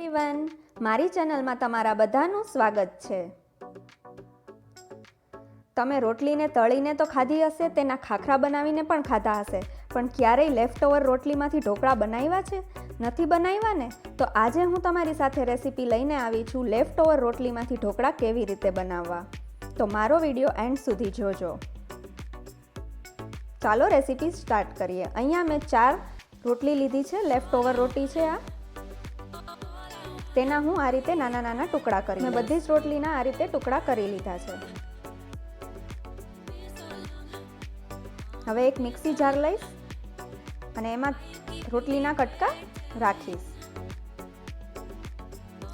Everyone મારી ચેનલમાં તમારા બધાનું સ્વાગત છે. તમે રોટલીને તળીને તો ખાધી હશે, તેના ખાખરા બનાવીને પણ ખાધા હશે, પણ ક્યારેય લેફ્ટ ઓવર રોટલીમાંથી ઢોકળા બનાવ્યા છે? નથી બનાવ્યા ને? તો આજે હું તમારી સાથે રેસીપી લઈને આવી છું લેફ્ટ ઓવર રોટલીમાંથી ઢોકળા કેવી રીતે બનાવવા. તો મારો વીડિયો એન્ડ સુધી જોજો. ચાલો રેસીપી સ્ટાર્ટ કરીએ. અહીંયા મેં ચાર રોટલી લીધી છે લેફ્ટ ઓવર રોટી છે આ. તેના હું આ રીતે નાના નાના ટુકડા કરી મેં બધી જ રોટલીના આ રીતે ટુકડા કરી લીધા છે. હવે એક મિક્સી જાર લઈશ અને એમાં રોટલીના કટકા રાખીશ.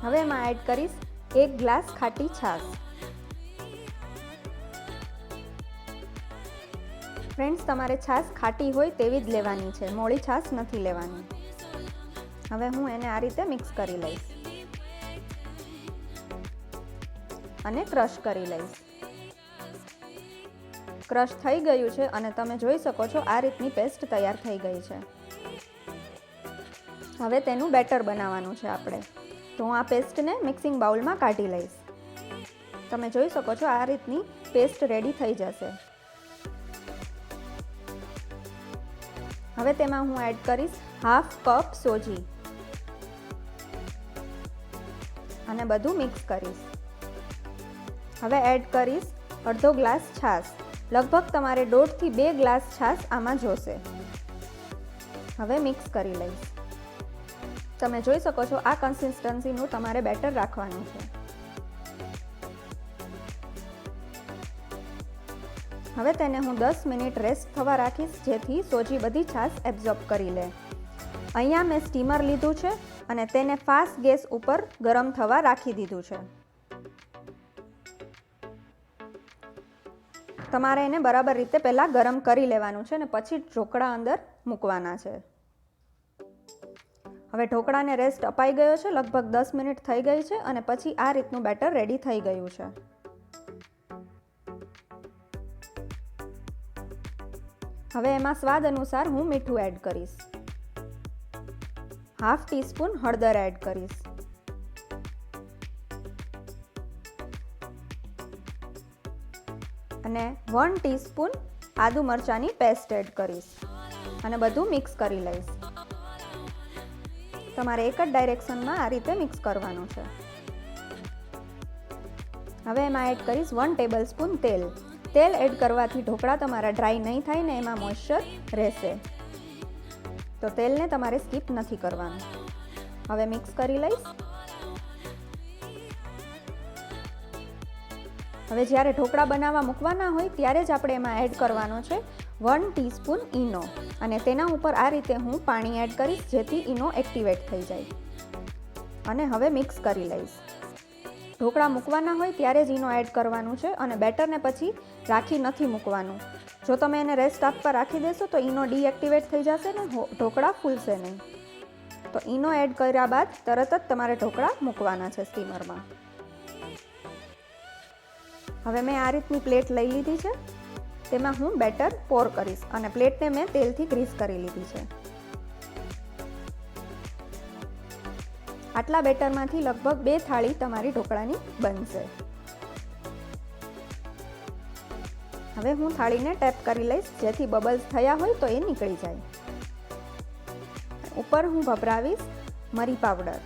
હવે એમાં એડ કરીશ એક ગ્લાસ ખાટી છાશ. ફ્રેન્ડ્સ તમારે છાશ ખાટી હોય તેવી જ લેવાની છે. મોળી છાશ નથી લેવાની. હવે હું એને આ રીતે મિક્સ કરી લઈશ. અને ક્રશ કરી લઈશ. ક્રશ થઈ ગયું છે અને તમે જોઈ શકો છો આ રીતની પેસ્ટ તૈયાર થઈ ગઈ છે. હવે તેનું બેટર બનાવવાનું છે આપણે. તો હું આ પેસ્ટને મિક્સિંગ બાઉલમાં કાઢી લઈશ. તમે જોઈ શકો છો આ રીતની પેસ્ટ રેડી થઈ જશે. હવે તેમાં હું એડ કરીશ હાફ કપ સોજી. અને બધું મિક્સ કરીશ. હવે એડ કરીશ અડધો ગ્લાસ છાશ. લગભગ તમારે દોઢથી બે ગ્લાસ છાશ આમાં જોશે. હવે મિક્સ કરી લઈશ. તમે જોઈ શકો છો આ કન્સિસ્ટન્સીનું તમારે બેટર રાખવાનું છે. હવે તેને હું દસ મિનિટ રેસ્ટ થવા રાખીશ, જેથી સોજી બધી છાશ એબ્ઝોર્બ કરી લે. અહીંયા મેં સ્ટીમર લીધું છે અને તેને ફાસ્ટ ગેસ ઉપર ગરમ થવા રાખી દીધું છે. તમારે એને બરાબર રીતે પહેલાં ગરમ કરી લેવાનું છે અને પછી ઢોકળા અંદર મૂકવાના છે. હવે ઢોકળાને રેસ્ટ અપાઈ ગયો છે, લગભગ દસ મિનિટ થઈ ગઈ છે અને પછી આ રીતનું બેટર રેડી થઈ ગયું છે. હવે એમાં સ્વાદ અનુસાર હું મીઠું એડ કરીશ. હાફ ટીસ્પૂન હળદર એડ કરીશ. અને વન ટીસ્પૂન આદુ મરચાંની પેસ્ટ એડ કરીશ. અને બધું મિક્સ કરી લઈશ. તમારે એક જ ડાયરેક્શનમાં આ રીતે મિક્સ કરવાનું છે. હવે એમાં એડ કરીશ વન ટેબલ સ્પૂન તેલ. તેલ એડ કરવાથી ઢોકળા તમારા ડ્રાય નહીં થાય ને એમાં મોઇશ્ચર રહેશે. તો તેલને તમારે સ્કીપ નથી કરવાનું. હવે મિક્સ કરી લઈશ. હવે જ્યારે ઢોકળા બનાવવા મૂકવાના હોય ત્યારે જ આપણે એમાં એડ કરવાનો છે વન ટીસ્પૂન ઈનો. અને તેના ઉપર આ રીતે હું પાણી એડ કરીશ, જેથી ઈનો એક્ટિવેટ થઈ જાય. અને હવે મિક્સ કરી લઈશ. ઢોકળા મૂકવાના હોય ત્યારે જ ઈનો એડ કરવાનું છે અને બેટરને પછી રાખી નથી મૂકવાનું. જો તમે એને રેસ્ટ આપવા રાખી દેશો તો ઈનો ડીએક્ટિવેટ થઈ જશે ને ઢોકળા ફૂલશે નહીં. તો ઈનો એડ કર્યા બાદ તરત જ તમારે ઢોકળા મૂકવાના છે સ્ટીમરમાં હવે મેં આ રીતની પ્લેટ લઈ લીધી છે. તેમાં હું બેટર પોર કરીશ અને પ્લેટને મેં તેલથી ગ્રીસ કરી લીધી છે. આટલા બેટરમાંથી લગભગ બે થાળી તમારી ઢોકળાની બનશે. હવે હું થાળીને ટેપ કરી લઈશ, જેથી બબલ્સ થયા હોય તો એ નીકળી જાય. ઉપર હું ભભરાવીશ મરી પાવડર.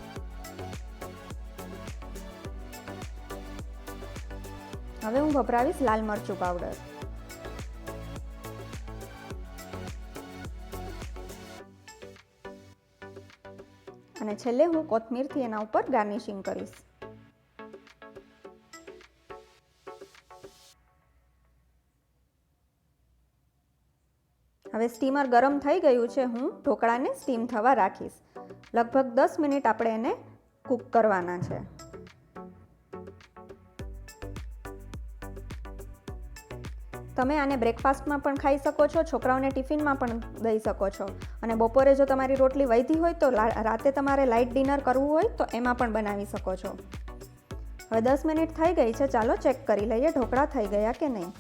હવે હું વપરાવીશ લાલ મરચું પાવડર અને છેલ્લે હું કોથમીરથી એના ઉપર ગાર્નિશિંગ કરીશ. હવે સ્ટીમર ગરમ થઈ ગયું છે, હું ઢોકળાને સ્ટીમ થવા રાખીશ. લગભગ દસ મિનિટ આપણે એને કૂક કરવાના છે. તમે આને બ્રેકફાસ્ટમાં પણ ખાઈ શકો છો, છોકરાઓને ટિફિનમાં પણ દઈ શકો છો. અને બપોરે જો તમારી રોટલી વધી હોય તો રાતે તમારે લાઇટ ડિનર કરવું હોય તો એમાં પણ બનાવી શકો છો. હવે દસ મિનિટ થઈ ગઈ છે, ચાલો ચેક કરી લઈએ ઢોકળા થઈ ગયા કે નહીં.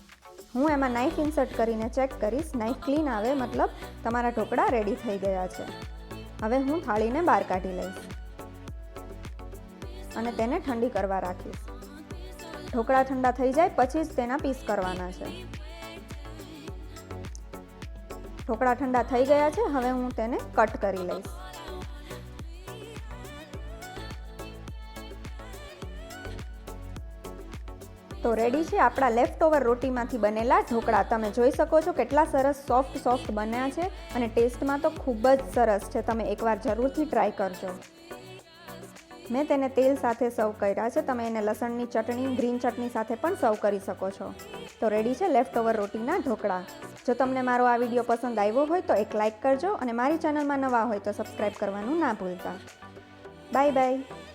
હું એમાં નાઇફ ઇન્સર્ટ કરીને ચેક કરીશ. નાઇફ ક્લીન આવે, મતલબ તમારા ઢોકળા રેડી થઈ ગયા છે. હવે હું થાળીને બહાર કાઢી લઈશ. અને તેને ઠંડી કરવા રાખીશ. ઢોકળા ઠંડા થઈ જાય, પછી જ તેના પીસ કરવાના છે. ઢોકળા ઠંડા થઈ ગયા છે, હવે હું તેને કટ કરી લઈશ. તો રેડી છે આપણા લેફ્ટ ઓવર રોટીમાંથી બનેલા ઢોકળા. તમે જોઈ શકો છો કેટલા સરસ સોફ્ટ સોફ્ટ બન્યા છે અને ટેસ્ટમાં તો ખૂબ જ સરસ છે. તમે એકવાર જરૂરથી ટ્રાય કરજો. મેં તેને તેલ સાથે સર્વ કર્યા છે. તમે એને લસણની ચટણી ગ્રીન ચટણી સાથે પણ સર્વ કરી શકો છો. તો રેડી છે લેફ્ટ ઓવર રોટીના ઢોકળા. જો તમને મારો આ વીડિયો પસંદ આવ્યો હોય તો એક લાઇક કરજો અને મારી ચેનલમાં નવા હોય તો સબસ્ક્રાઈબ કરવાનું ના ભૂલતા. Bye bye.